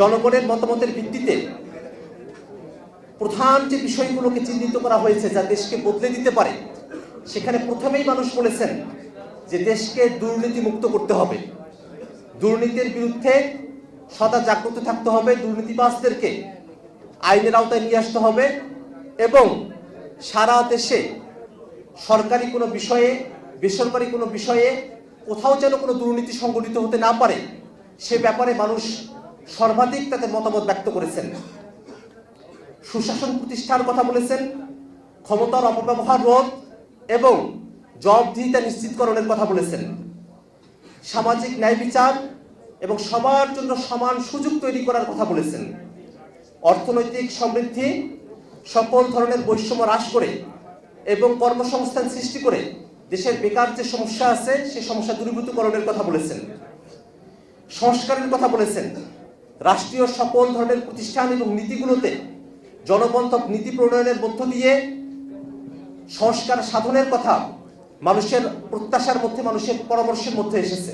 জনগণের মতামতের ভিত্তিতে প্রধান যে বিষয়গুলোকে চিহ্নিত করা হয়েছে যা দেশকে বদলে দিতে পারে, সেখানে প্রথমেই মানুষ বলেছেন যে দেশকে দুর্নীতি মুক্ত করতে হবে। দুর্নীতির বিরুদ্ধে সদা জাগ্রত থাকতে হবে, দুর্নীতিবাজদেরকে আইনের আওতায় নিয়ে আসতে হবে এবং সারা দেশে সরকারি কোনো বিষয়ে, বেসরকারি কোনো বিষয়ে কোথাও যেন কোনো দুর্নীতি সংগঠিত হতে না পারে, সে ব্যাপারে মানুষ সর্বাধিক তাদের মতামত ব্যক্ত করেছেন। সুশাসন প্রতিষ্ঠার কথা বলেছেন, ক্ষমতার অপব্যবহার রোধ এবং জবাবদিহিতা নিশ্চিতকরণের কথা বলেছেন। সামাজিক ন্যায় বিচার এবং সবার জন্য সমান সুযোগ তৈরি করার কথা বলেছেন। অর্থনৈতিক সমৃদ্ধি সকল ধরনের বৈষম্য হ্রাস করে এবং কর্মসংস্থান সৃষ্টি করে দেশের বেকার যে সমস্যা আছে সেই সমস্যা দূরীভূতকরণের কথা বলেছেন। সংস্কারের কথা বলেছেন। রাষ্ট্রীয় সকল ধরনের প্রতিষ্ঠান এবং নীতিগুলোতে জনবন্ধক নীতি প্রণয়নের মধ্য দিয়ে সংস্কার সাধনের কথা মানুষের প্রত্যাশার মধ্যে, মানুষের পরামর্শের মধ্যে এসেছে।